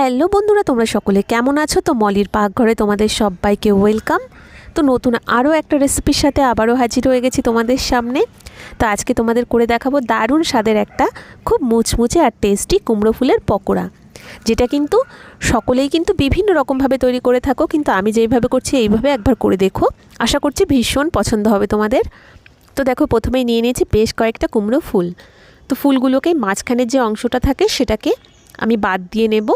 Hello বন্ধুরা, তোমরা সকলে কেমন আছো? তো মলির পাকঘরে তোমাদের সবাইকে ওয়েলকাম। তো নতুন আরও একটা রেসিপির সাথে আবারও হাজির হয়ে গেছি তোমাদের সামনে। তো আজকে তোমাদের করে দেখাবো দারুণ স্বাদের একটা খুব মুচমুচে আর টেস্টি কুমড়ো ফুলের পকোড়া। যেটা কিন্তু সকলেই কিন্তু বিভিন্ন রকমভাবে তৈরি করে থাকো, কিন্তু আমি যেইভাবে করছি এইভাবে একবার করে দেখো। আশা করছি ভীষণ পছন্দ হবে তোমাদের। তো দেখো, প্রথমেই নিয়ে নিয়েছি বেশ কয়েকটা কুমড়ো ফুল। তো ফুলগুলোকে মাঝখানের যে অংশটা থাকে সেটাকে আমি বাদ দিয়ে নেব।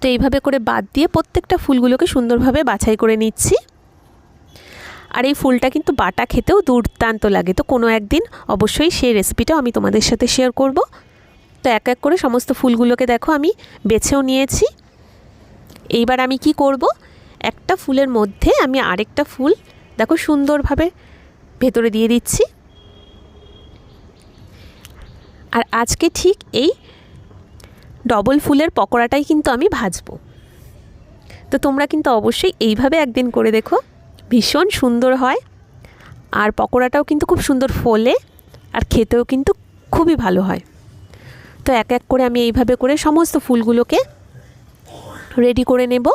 তো এইভাবে করে বাদ দিয়ে প্রত্যেকটা ফুলগুলোকে সুন্দরভাবে বাছাই করে নিচ্ছি। আর এই ফুলটা কিন্তু বাটা খেতেও দুর্দান্ত লাগে। তো কোনো একদিন অবশ্যই সেই রেসিপিটাও আমি তোমাদের সাথে শেয়ার করব। তো এক এক করে সমস্ত ফুলগুলোকে দেখো আমি বেছেও নিয়েছি। এইবার আমি কি করব? একটা ফুলের মধ্যে আমি আরেকটা ফুল দেখো সুন্দরভাবে ভেতরে দিয়ে দিচ্ছি। আর আজকে ঠিক এই ডবল ফুলের পকোড়াটাই কিন্তু আমি ভাজবো। তো তোমরা কিন্তু অবশ্যই এইভাবে একদিন করে দেখো, ভীষণ সুন্দর হয়। আর পকোড়াটাও কিন্তু খুব সুন্দর ফোলে, আর খেতেও কিন্তু খুবই ভালো হয়। তো এক এক করে আমি এইভাবে করে সমস্ত ফুলগুলোকে রেডি করে নেব।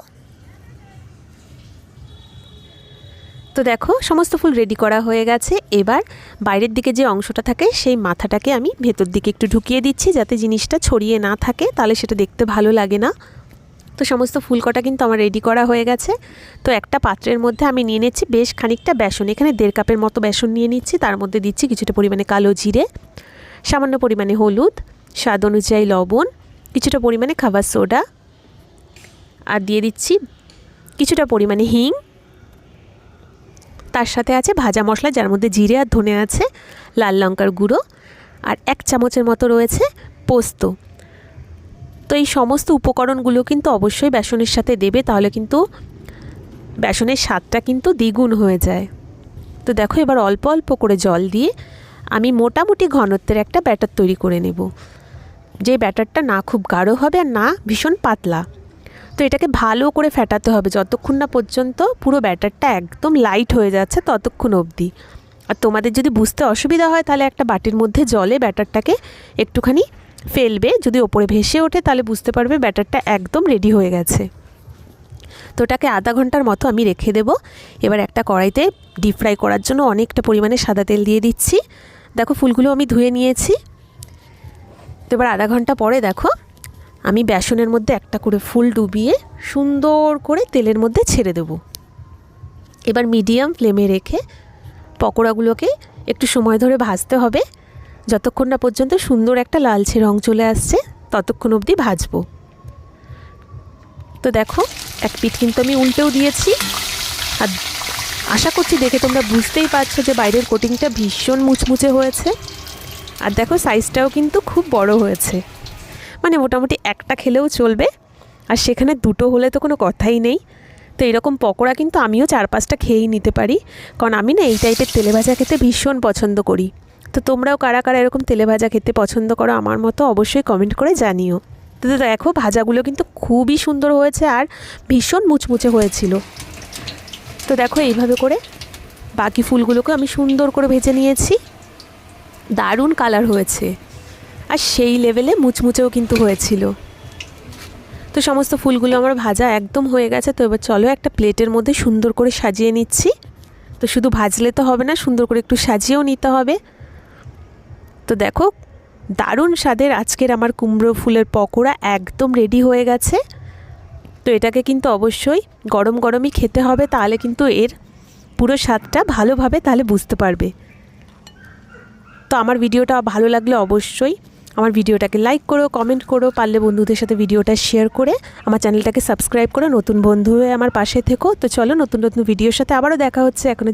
তো দেখো, সমস্ত ফুল রেডি করা হয়ে গেছে। এবার বাইরের দিকে যে অংশটা থাকে, সেই মাথাটাকে আমি ভেতর দিকে একটু ঢুকিয়ে দিচ্ছি যাতে জিনিসটা ছড়িয়ে না থাকে, তাহলে সেটা দেখতে ভালো লাগে না। তো সমস্ত ফুলকটা কিন্তু আমার রেডি করা হয়ে গেছে। তো একটা পাত্রের মধ্যে আমি নিয়ে নিচ্ছি বেশ খানিকটা বেসন। এখানে দেড় কাপের মতো বেসন নিয়ে নিচ্ছি, তার মধ্যে দিচ্ছি কিছুটা পরিমাণে কালো জিরে, সামান্য পরিমাণে হলুদ, স্বাদ অনুযায়ী লবণ, কিছুটা পরিমাণে খাবার সোডা, আর দিয়ে দিচ্ছি কিছুটা পরিমাণে হিং তার সাথে আছে ভাজা মশলা, যার মধ্যে জিরে আর ধনে আছে, লাল লঙ্কার গুঁড়ো, আর এক চামচের মতো রয়েছে পোস্ত। তো এই সমস্ত উপকরণগুলো কিন্তু অবশ্যই বেসনের সাথে দেবে, তাহলে কিন্তু বেসনের স্বাদটা কিন্তু দ্বিগুণ হয়ে যায়। তো দেখো, এবার অল্প অল্প করে জল দিয়ে আমি মোটামুটি ঘনত্বের একটা ব্যাটার তৈরি করে নেব। যে ব্যাটারটা না খুব গাঢ় হবে আর না ভীষণ পাতলা। তো এটাকে ভালো করে ফেটাতে হবে। যতক্ষণ না পর্যন্ত পুরো ব্যাটারটা একদম লাইট হয়ে যাচ্ছে ততক্ষণ অবধি। আর তোমাদের যদি বুঝতে অসুবিধা হয়, তাহলে একটা বাটির মধ্যে জলে ব্যাটারটাকে একটুখানি ফেলবে। যদি ওপরে ভেসে ওঠে, তাহলে বুঝতে পারবে ব্যাটারটা একদম রেডি হয়ে গেছে। তো ওটাকে আধা ঘণ্টার মতো আমি রেখে দেবো। এবার একটা কড়াইতে ডিপ ফ্রাই করার জন্য অনেকটা পরিমাণে সাদা তেল দিয়ে দিচ্ছি। দেখো, ফুলগুলো আমি ধুয়ে নিয়েছি। তো এবার আধা ঘণ্টা পরে দেখো আমি বেসনের মধ্যে একটা করে ফুল ডুবিয়ে সুন্দর করে তেলের মধ্যে ছেড়ে দেব। এবার মিডিয়াম ফ্লেমে রেখে পকোড়াগুলোকে একটু সময় ধরে ভাজতে হবে। যতক্ষণ না পর্যন্ত সুন্দর একটা লালচে রং চলে আসছে, ততক্ষণ অবধি ভাজবো। তো দেখো, এক পিঠ কিন্তু আমি উল্টেও দিয়েছি। আর আশা করছি দেখে তোমরা বুঝতেই পারছ যে বাইরের কোটিংটা ভীষণ মুচমুচে হয়েছে। আর দেখো সাইজটাও কিন্তু খুব বড় হয়েছে। মানে মোটামুটি একটা খেলেও চলবে। আর সেখানে দুটো হলে তো কোনো কথাই নেই। তো এরকম পকোড়া কিন্তু আমিও চার পাঁচটা খেয়েই নিতে পারি। কারণ আমি না এই টাইপের তেলে ভাজা খেতে ভীষণ পছন্দ করি। তো তোমরাও কারা কারা এরকম তেলে ভাজা খেতে পছন্দ করো আমার মতো অবশ্যই কমেন্ট করে জানিও। তো দেখো, ভাজাগুলো কিন্তু খুবই সুন্দর হয়েছে আর ভীষণ মুচমুচে হয়েছিল। তো দেখো এইভাবে করে বাকি ফুলগুলোকে আমি সুন্দর করে ভেজে নিয়েছি। দারুণ কালার হয়েছে। আর সেই লেভেলে মুচমুচেও কিন্তু হয়েছিল। তো সমস্ত ফুলগুলো আমার ভাজা একদম হয়ে গেছে, তো এবার চলো একটা প্লেটের মধ্যে সুন্দর করে সাজিয়ে নিচ্ছি। তো শুধু ভাজলে তো হবে না, সুন্দর করে একটু সাজিয়েও নিতে হবে। তো দেখো, দারুণ স্বাদের আজকের আমার কুমড়ো ফুলের পকোড়া একদম রেডি হয়ে গেছে। তো এটাকে কিন্তু অবশ্যই গরম গরমই খেতে হবে, তাহলে কিন্তু এর পুরো স্বাদটা ভালোভাবে তাহলে বুঝতে পারবে। তো আমার ভিডিওটা ভালো লাগলে অবশ্যই আমার ভিডিওটাকে লাইক করো কমেন্ট করো, পারলে বন্ধুদের সাথে ভিডিওটা শেয়ার করে আমার চ্যানেলটাকে সাবস্ক্রাইব করো। নতুন বন্ধু হয়ে আমার পাশে থেকো। তো চলো নতুন নতুন ভিডিওর সাথে আবারও দেখা হচ্ছে। এখনও